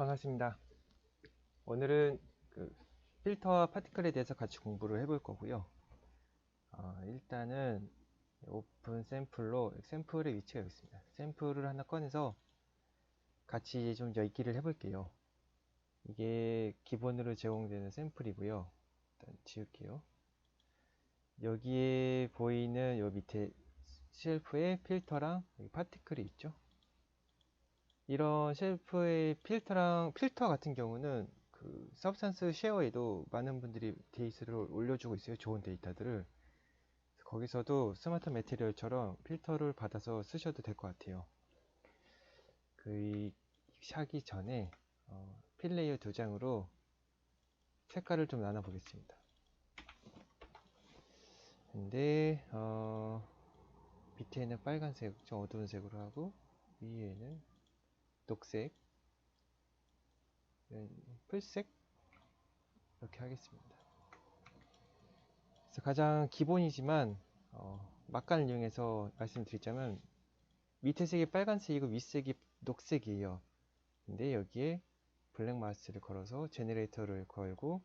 반갑습니다. 오늘은 그 필터와 파티클에 대해서 같이 공부를 해볼 거고요. 어, 일단은 오픈 샘플로 샘플의 위치가 여기 있습니다. 샘플을 하나 꺼내서 같이 좀 얘기를 해볼게요. 이게 기본으로 제공되는 샘플이고요. 일단 지울게요. 여기에 보이는 요 밑에 쉘프에 필터랑 파티클이 있죠. 이런 쉘프의 필터랑 필터 같은 경우는 그 서브스탄스 쉐어에도 많은 분들이 데이터를 올려주고 있어요. 좋은 데이터들을. 거기서도 스마트 매테리얼처럼 필터를 받아서 쓰셔도 될 것 같아요. 그 하기 전에 어, 필레이어 두 장으로 색깔을 좀 나눠 보겠습니다. 근데 어, 밑에는 빨간색 좀 어두운 색으로 하고 위에는 녹색 풀색 이렇게 하겠습니다. 그래서 가장 기본이지만 어, 막간을 이용해서 말씀드리자면 밑에 색이 빨간색이고 윗색이 녹색이에요. 근데 여기에 블랙 마스를 걸어서 제네레이터를 걸고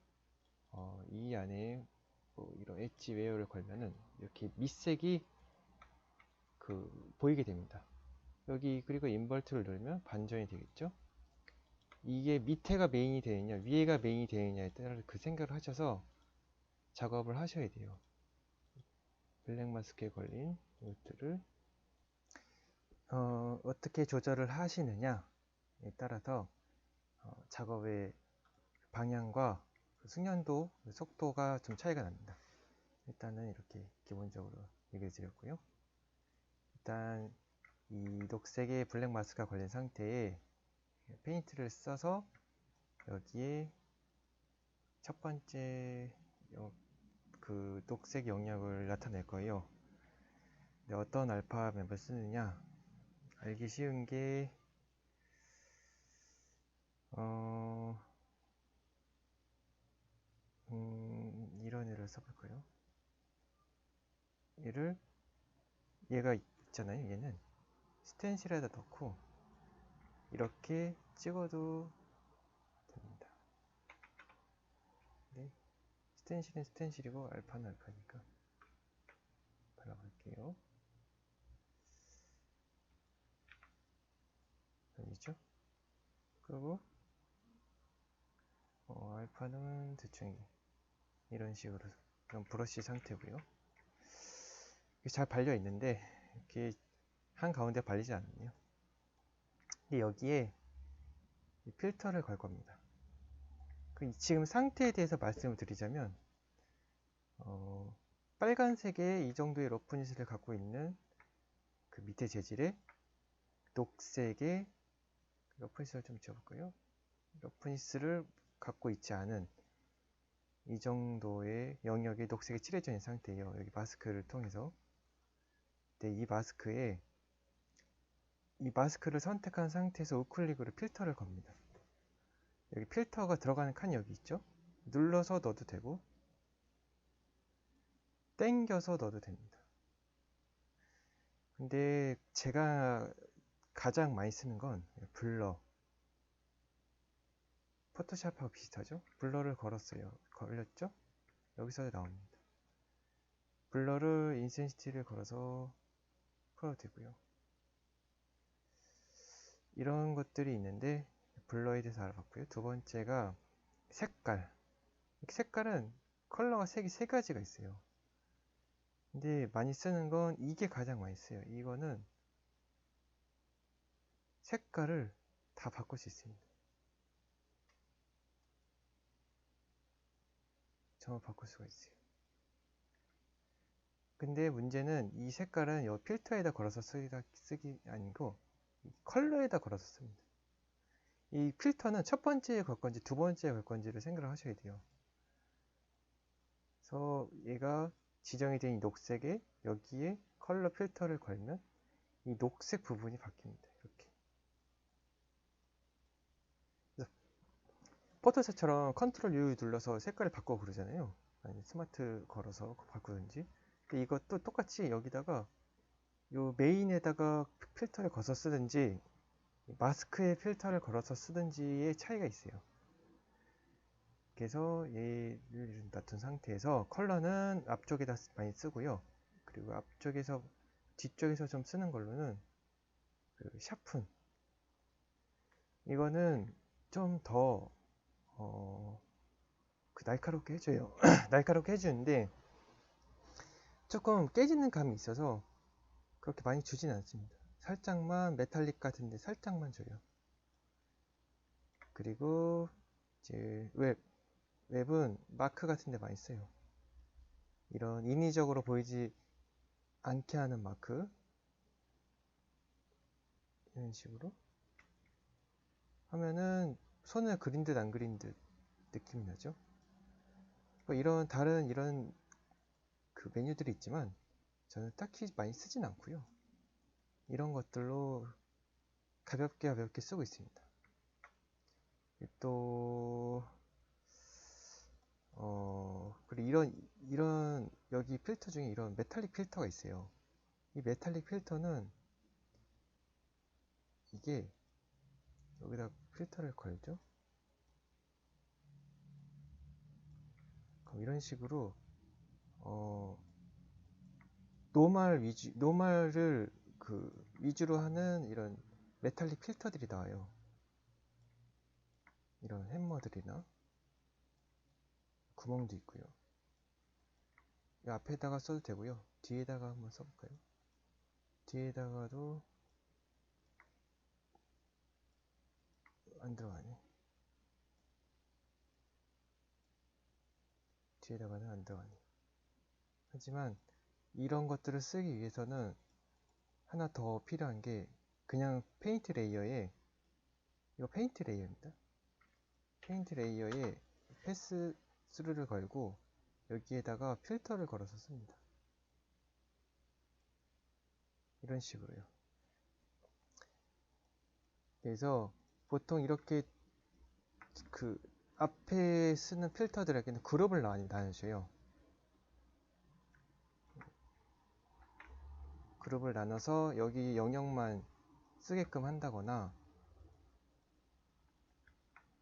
어, 이 안에 뭐 이런 엣지 웨어를 걸면은 이렇게 밑색이 그 보이게 됩니다. 여기 그리고 인버트를 누르면 반전이 되겠죠. 이게 밑에가 메인이 되느냐 위에가 메인이 되느냐에 따라 그 생각을 하셔서 작업을 하셔야 돼요. 블랙 마스크에 걸린 이것들을 어, 떻게 조절을 하시느냐에 따라서 어, 작업의 방향과 그 숙련도, 그 속도가 좀 차이가 납니다. 일단은 이렇게 기본적으로 얘기해 드렸고요. 일단 이 녹색의 블랙 마스크가 걸린 상태에 페인트를 써서 여기에 첫 번째 그 녹색 영역을 나타낼 거예요. 어떤 알파 맵을 쓰느냐 알기 쉬운 게 어, 음, 이런 애를 써볼까요? 얘를 얘가 있잖아요. 얘는 스텐실에다 넣고 이렇게 찍어도 됩니다. 네. 스텐실은 스텐실이고 알파는 알파니까 발라볼게요. 아니죠? 그리고 어, 알파는 대충 이런 식으로 이런 브러쉬 상태고요. 잘 발려 있는데 이렇게 한 가운데 발리지 않네요. 여기에 필터를 걸 겁니다. 그 지금 상태에 대해서 말씀을 드리자면 어, 빨간색의 이 정도의 러프니스를 갖고 있는 그 밑에 재질에 녹색의 러프니스를 좀 지워볼까요? 러프니스를 갖고 있지 않은 이 정도의 영역에 녹색이 칠해져 있는 상태예요. 여기 마스크를 통해서. 네, 이 마스크에 이 마스크를 선택한 상태에서 우클릭으로 필터를 겁니다. 여기 필터가 들어가는 칸이 여기 있죠? 눌러서 넣어도 되고 땡겨서 넣어도 됩니다. 근데 제가 가장 많이 쓰는 건 블러 포토샵하고 비슷하죠? 블러를 걸었어요. 걸렸죠? 여기서 나옵니다. 블러를 인센시티를 걸어서 풀어도 되고요. 이런 것들이 있는데 블러에 대해서 알아봤고요. 두 번째가 색깔. 색깔은 컬러가 색이 세 가지가 있어요. 근데 많이 쓰는 건 이게 가장 많이 써요. 이거는 색깔을 다 바꿀 수 있습니다. 전부 바꿀 수가 있어요. 근데 문제는 이 색깔은 이 필터에다 걸어서 쓰기가, 쓰기 아니고 컬러에다 걸어서 씁니다. 이 필터는 첫 번째에 걸 건지 두 번째에 걸 건지를 생각을 하셔야 돼요. 그래서 얘가 지정이 된 이 녹색에 여기에 컬러 필터를 걸면 이 녹색 부분이 바뀝니다. 이렇게. 포토샵처럼 컨트롤 U 눌러서 색깔을 바꿔 그러잖아요. 아니 스마트 걸어서 바꾸든지. 이것도 똑같이 여기다가 요 메인에다가 필터를 거서 쓰든지 마스크에 필터를 걸어서 쓰든지의 차이가 있어요. 그래서 얘를 놔둔 상태에서 컬러는 앞쪽에다 많이 쓰고요. 그리고 앞쪽에서 뒤쪽에서 좀 쓰는 걸로는 그 샤픈 이거는 좀더 어, 그 날카롭게 해줘요. 날카롭게 해주는데 조금 깨지는 감이 있어서 그렇게 많이 주진 않습니다. 살짝만 메탈릭 같은데 살짝만 줘요. 그리고 이제 웹 웹은 마크 같은데 많이 써요. 이런 인위적으로 보이지 않게 하는 마크 이런 식으로 하면은 손을 그린 듯 안 그린 듯 느낌이 나죠. 뭐 이런 다른 이런 그 메뉴들이 있지만 저는 딱히 많이 쓰진 않고요. 이런 것들로 가볍게 가볍게 쓰고 있습니다. 또 어, 그리고 이런 이런 여기 필터 중에 이런 메탈릭 필터가 있어요. 이 메탈릭 필터는 이게 여기다 필터를 걸죠. 그럼 이런 식으로 어, 노말 위주 노말을 그 위주로 하는 이런 메탈릭 필터들이 나와요. 이런 햄머들이나 구멍도 있고요. 이 앞에다가 써도 되고요. 뒤에다가 한번 써볼까요? 뒤에다가도 안 들어가네. 뒤에다가는 안 들어가네. 하지만 이런 것들을 쓰기 위해서는 하나 더 필요한 게 그냥 페인트 레이어에 이거 페인트 레이어입니다. 페인트 레이어에 패스 스루를 걸고 여기에다가 필터를 걸어서 씁니다. 이런 식으로요. 그래서 보통 이렇게 그 앞에 쓰는 필터들에게는 그룹을 나눠줘요. 그룹을 나눠서 여기 영역만 쓰게끔 한다거나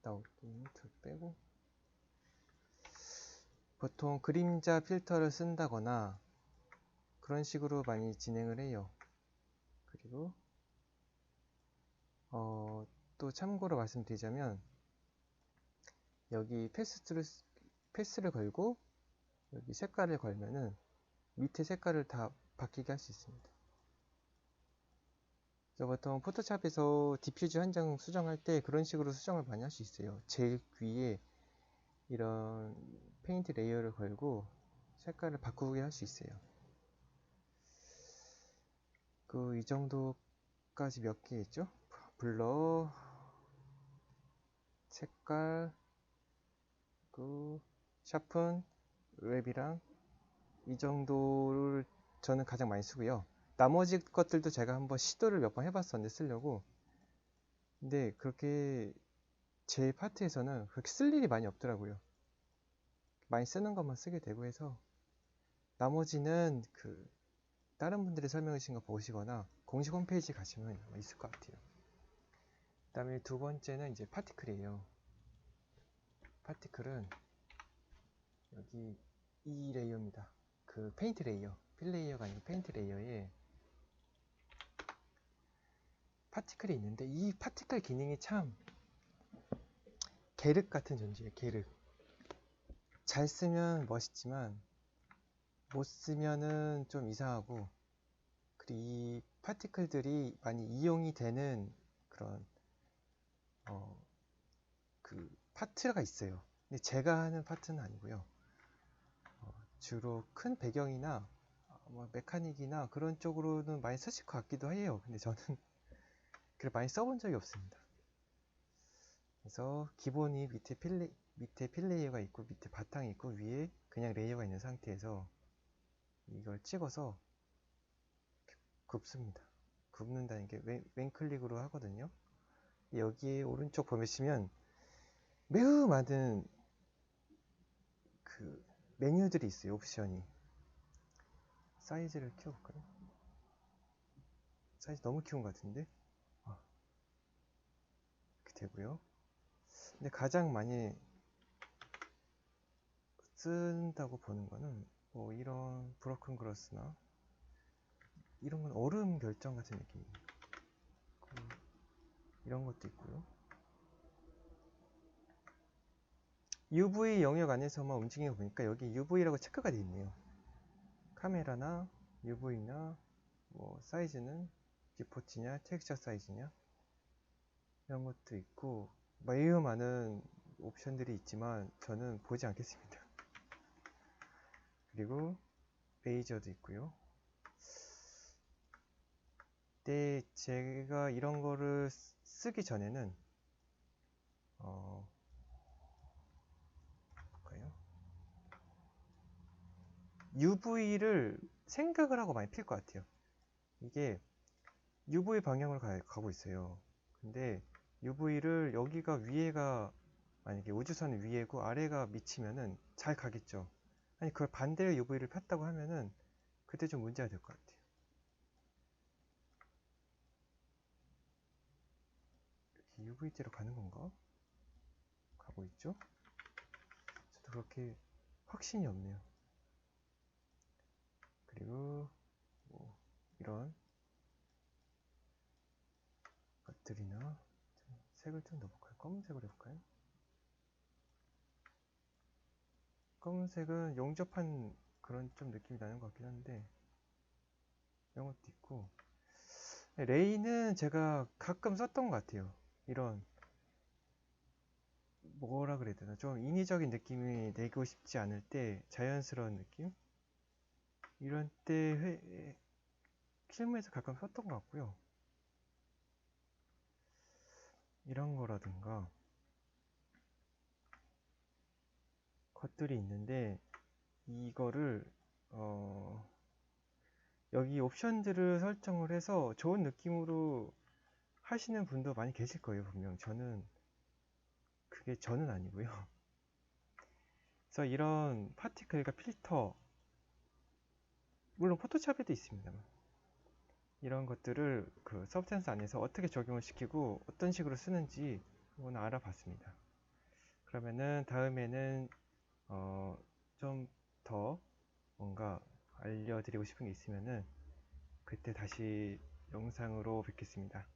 나오기 빼고 보통 그림자 필터를 쓴다거나 그런 식으로 많이 진행을 해요. 그리고 어, 또 참고로 말씀드리자면 여기 패스를 패스를 걸고 여기 색깔을 걸면은 밑에 색깔을 다 바뀌게 할 수 있습니다. 그래서 보통 포토샵에서 디퓨즈 한 장 수정할 때 그런 식으로 수정을 많이 할 수 있어요. 제일 위에 이런 페인트 레이어를 걸고 색깔을 바꾸게 할 수 있어요. 그 이 정도까지 몇 개 있죠? 블러, 색깔, 그 샤픈, 웹이랑 이 정도를 저는 가장 많이 쓰고요. 나머지 것들도 제가 한번 시도를 몇 번 해봤었는데 쓰려고. 근데 그렇게 제 파트에서는 그렇게 쓸 일이 많이 없더라고요. 많이 쓰는 것만 쓰게 되고 해서 나머지는 그 다른 분들이 설명해 주신 거 보시거나 공식 홈페이지 가시면 있을 것 같아요. 그 다음에 두 번째는 이제 파티클이에요. 파티클은 여기 이 레이어입니다. 그 페인트 레이어, 필 레이어가 아니고 페인트 레이어에 파티클이 있는데 이 파티클 기능이 참 계륵 같은 존재예요. 계륵. 잘 쓰면 멋있지만 못 쓰면은 좀 이상하고 그리고 이 파티클들이 많이 이용이 되는 그런 어, 그 파트가 있어요. 근데 제가 하는 파트는 아니고요. 어, 주로 큰 배경이나 뭐 메카닉이나 그런 쪽으로는 많이 쓰실 것 같기도 해요. 근데 저는 그걸 많이 써본 적이 없습니다. 그래서 기본이 밑에 필레, 밑에 필레이어가 있고 밑에 바탕이 있고 위에 그냥 레이어가 있는 상태에서 이걸 찍어서 굽습니다. 굽는다는 게 왼, 왼클릭으로 하거든요. 여기에 오른쪽 보시면 매우 많은 그 메뉴들이 있어요. 옵션이. 사이즈를 키워볼까요? 사이즈 너무 키운 것 같은데? 아. 되고요. 근데 가장 많이 쓴다고 보는 거는 뭐 이런 브로큰 그로스나 이런 건 얼음 결정 같은 느낌이에요. 그 이런 것도 있고요. UV 영역 안에서만 움직이는 거 보니까 여기 UV라고 체크가 되어 있네요. 카메라나 UV나 뭐 사이즈는 디포트냐 텍스처 사이즈냐 이런 것도 있고 매우 많은 옵션들이 있지만 저는 보지 않겠습니다. 그리고 레이저도 있고요. 근데 제가 이런 거를 쓰기 전에는 어 볼까요? UV를 생각을 하고 많이 필 것 같아요. 이게 UV 방향으로 가, 가고 있어요. 근데 UV를 여기가 위에가 만약에 우주선 위에고 아래가 미치면은 잘 가겠죠. 아니 그걸 반대로 UV를 폈다고 하면은 그때 좀 문제가 될 것 같아요. 이렇게 UV대로 가는 건가? 가고 있죠? 저도 그렇게 확신이 없네요. 그리고 뭐 이런 것들이나 좀 색을 좀 넣어볼까요? 검은색으로 해볼까요? 검은색은 용접한 그런 좀 느낌이 나는 것 같긴 한데 이런 것도 있고 레이는 제가 가끔 썼던 것 같아요. 이런 뭐라 그래야 되나 좀 인위적인 느낌이 내고 싶지 않을 때 자연스러운 느낌 이런 때 회, 실무에서 가끔 썼던 것 같고요. 이런 거라든가 것들이 있는데 이거를 어 여기 옵션들을 설정을 해서 좋은 느낌으로 하시는 분도 많이 계실 거예요 분명. 저는 그게 저는 아니고요. 그래서 이런 파티클과 필터 물론 포토샵에도 있습니다만 이런 것들을 그 서브센스 안에서 어떻게 적용을 시키고 어떤 식으로 쓰는지 한번 알아봤습니다 그러면은 다음에는 어, 좀 더 뭔가 알려드리고 싶은 게 있으면은 그때 다시 영상으로 뵙겠습니다.